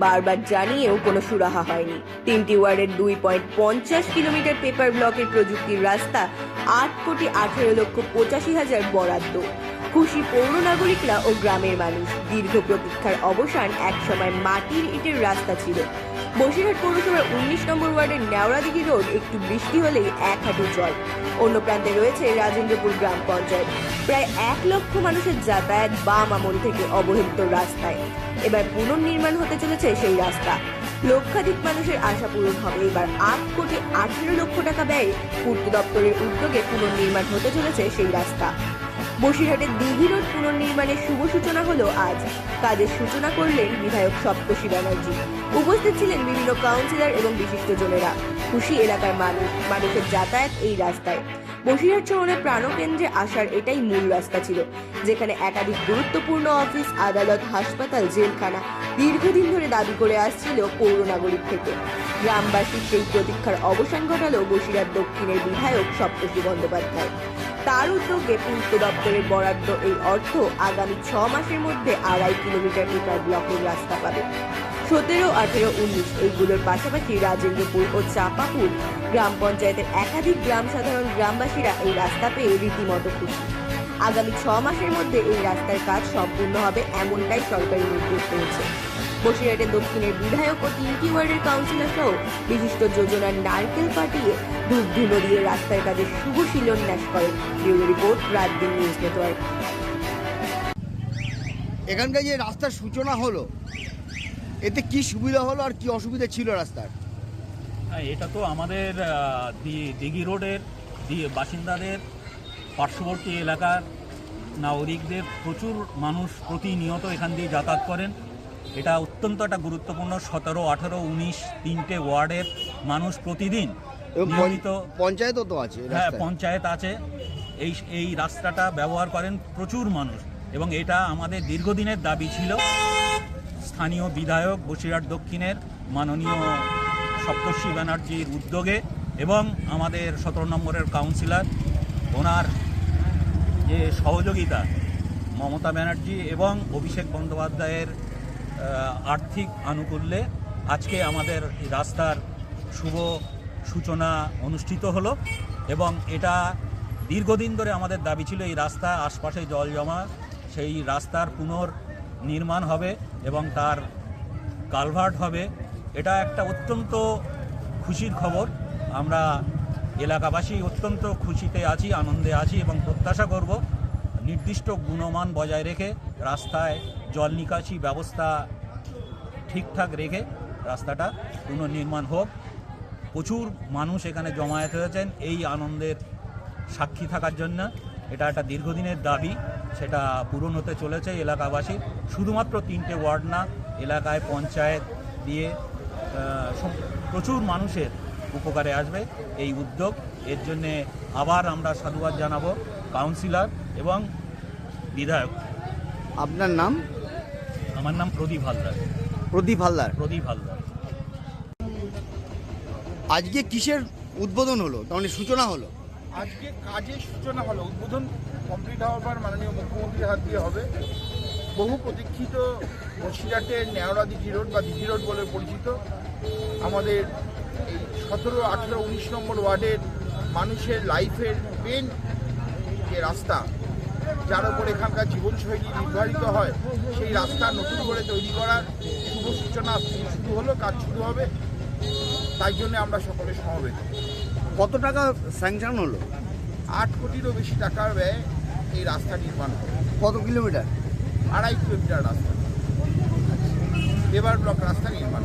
বারবার জানিয়েও কোনো সুরাহা হয়নি। তিনটি ওয়ার্ডের দুই পয়েন্ট পঞ্চাশ কিলোমিটার পেপার ব্লকের প্রযুক্তির রাস্তা আট কোটি আঠেরো লক্ষ পঁচাশি হাজার বরাদ্দ। খুশি পৌর নাগরিকরা ও গ্রামের মানুষ, দীর্ঘ প্রতীক্ষার অবসান একসময় মাটির ইটের রাস্তা ছিল। বসিরহাট পৌরসভার উনিশ নম্বর ওয়ার্ডের নেওড়াদিঘি রোড একটু বৃষ্টি হলেই এক হাঁটু জল। অন্য প্রান্তে রয়েছে রাজেন্দ্রপুর গ্রাম পঞ্চায়েত। প্রায় এক লক্ষ মানুষের যাতায়াত বাম আমল থেকে অবহেলিত রাস্তায়। এবার পুনর্নির্মাণ হতে চলেছে সেই রাস্তা। লক্ষাধিক মানুষের আশা পূরণ হবে। এবার আট কোটি আঠেরো লক্ষ টাকা ব্যয়ে পূর্ত দপ্তরের উদ্যোগে পুনর্নির্মাণ হতে চলেছে সেই রাস্তা। বসিরহাটের দিঘি রোড পুনর্নির্মাণের শুভ সূচনা হলো আজ। কাজের সূচনা করলেন বিধায়ক সপ্তর্ষি ব্যানার্জি। উপস্থিত ছিলেন বিভিন্ন কাউন্সিলর এবং বিশিষ্ট বিশিষ্টজনেরা খুশি এলাকার মানুষ, মানুষের যাতায়াত এই রাস্তায়। বসিরহাট শহরের প্রাণকেন্দ্রে আসার এটাই মূল রাস্তা ছিল, যেখানে একাধিক গুরুত্বপূর্ণ অফিস, আদালত, হাসপাতাল, জেলখানা দীর্ঘদিন ধরে দাবি করে আসছিল পৌর নাগরিক থেকে। গ্রামবাসীর সেই প্রতীক্ষার অবসান ঘটালো বসিরহাট দক্ষিণের বিধায়ক সপ্তর্ষি বন্দ্যোপাধ্যায়। তার উদ্যোগে পূর্ত দপ্তরের বরাদ্দ এই অর্থ আগামী ছ মাসের মধ্যে আড়াই কিলোমিটার পেপার ব্লকের রাস্তা পাবে। সতেরো, আঠেরো, উনিশ। এইগুলোর পাশাপাশি রাজেন্দ্রপুর ও চাপাপুর গ্রাম পঞ্চায়েতের একাধিক গ্রাম সাধারণ গ্রামবাসীরা এই রাস্তা পেয়ে রীতিমতো খুশি। আগামী ছ মাসের মধ্যে এই রাস্তার কাজ সম্পূর্ণ হবে এমনটাই সরকারি নির্দেশ পেয়েছে বসিরহাটের দক্ষিণের বিধায়ক ও তিনটি ওয়ার্ডের কাউন্সিলর সহ বিশিষ্ট যোজনার নারকেল পাঠিয়ে ধূপ ধুলো দিয়ে রাস্তার কাজের শুভ শিলান্যাস করেন ব্যুরো রিপোর্ট দিন নিউজ নেটওয়ার্ক। এখানকার যে রাস্তার সূচনা হলো এতে কি সুবিধা হলো আর কি অসুবিধা ছিল রাস্তার? হ্যাঁ, এটা তো আমাদের দি- দিঘি রোডের দি- বাসিন্দাদের পার্শ্ববর্তী এলাকার নাগরিকদের প্রচুর মানুষ প্রতিনিয়ত এখান দিয়ে যাতায়াত করেন। এটা অত্যন্ত একটা গুরুত্বপূর্ণ। সতেরো আঠেরো উনিশ তিনটে ওয়ার্ডের মানুষ প্রতিদিন নিয়মিত পঞ্চায়েতও তো আছে হ্যাঁ পঞ্চায়েত আছে। এই এই রাস্তাটা ব্যবহার করেন প্রচুর মানুষ। এবং এটা আমাদের দীর্ঘদিনের দাবি ছিল। স্থানীয় বিধায়ক বসিরহাট দক্ষিণের মাননীয় সপ্তর্ষি ব্যানার্জির উদ্যোগে এবং আমাদের সতেরো নম্বরের কাউন্সিলর, ওনার যে সহযোগিতা, মমতা ব্যানার্জি এবং অভিষেক বন্দ্যোপাধ্যায়ের আর্থিক আনুকূল্যে আজকে আমাদের রাস্তার শুভ সূচনা অনুষ্ঠিত হলো এবং এটা দীর্ঘদিন ধরে আমাদের দাবি ছিল এই রাস্তা আশপাশে জল জমা, সেই রাস্তার পুনর নির্মাণ হবে এবং তার কালভার্ট হবে, এটা একটা অত্যন্ত খুশির খবর। আমরা এলাকাবাসী অত্যন্ত খুশিতে আছি, আনন্দে আছি এবং প্রত্যাশা করব নির্দিষ্ট গুণমান বজায় রেখে রাস্তায় জল নিকাশি ব্যবস্থা ঠিকঠাক রেখে রাস্তাটা পুনর্নির্মাণ হোক। প্রচুর মানুষ এখানে জমায়েত হয়েছেন, এই আনন্দের সাক্ষী থাকার জন্য। এটা একটা দীর্ঘদিনের দাবি। সেটা পূরণ হতে চলেছে এলাকাবাসী। শুধুমাত্র তিনটে ওয়ার্ড না এলাকায় পঞ্চায়েত দিয়ে প্রচুর মানুষের উপকারে আসবে এই উদ্যোগ। এর জন্যে আবার আমরা সাধুবাদ জানাব কাউন্সিলর এবং বিধায়ক। আপনার নাম? আমার নাম প্রদীপ হালদার। প্রদীপ হালদার। প্রদীপ হালদার। আজকে কিসের উদ্বোধন হলো? তার মানে সূচনা হলো? আজকে কাজের সূচনা হলো, উদ্বোধন কমপ্লিট হওয়ার পর মাননীয় মুখ্যমন্ত্রীর হাত দিয়ে হবে। বহু প্রতীক্ষিত বসিরহাটের ন্যাওড়া দিঘি রোড বা দিঘি রোড বলে পরিচিত। আমাদের এই সতেরো, আঠেরো, উনিশ নম্বর ওয়ার্ডের মানুষের লাইফের মেন যে রাস্তা, যার উপর এখানকার জীবনশৈলী নির্ধারিত হয়, সেই রাস্তা নতুন করে তৈরি করার শুভ সূচনা শুরু হলো, কাজ শুরু হবে। তাই জন্য আমরা সকলে সমবেত। কত টাকা স্যাংশন হলো? আট কোটিরও বেশি টাকার ব্যয় এই রাস্তা নির্মাণ করে কত কিলোমিটার? আড়াই কিলোমিটার রাস্তা। এবার ব্লক রাস্তা নির্মাণ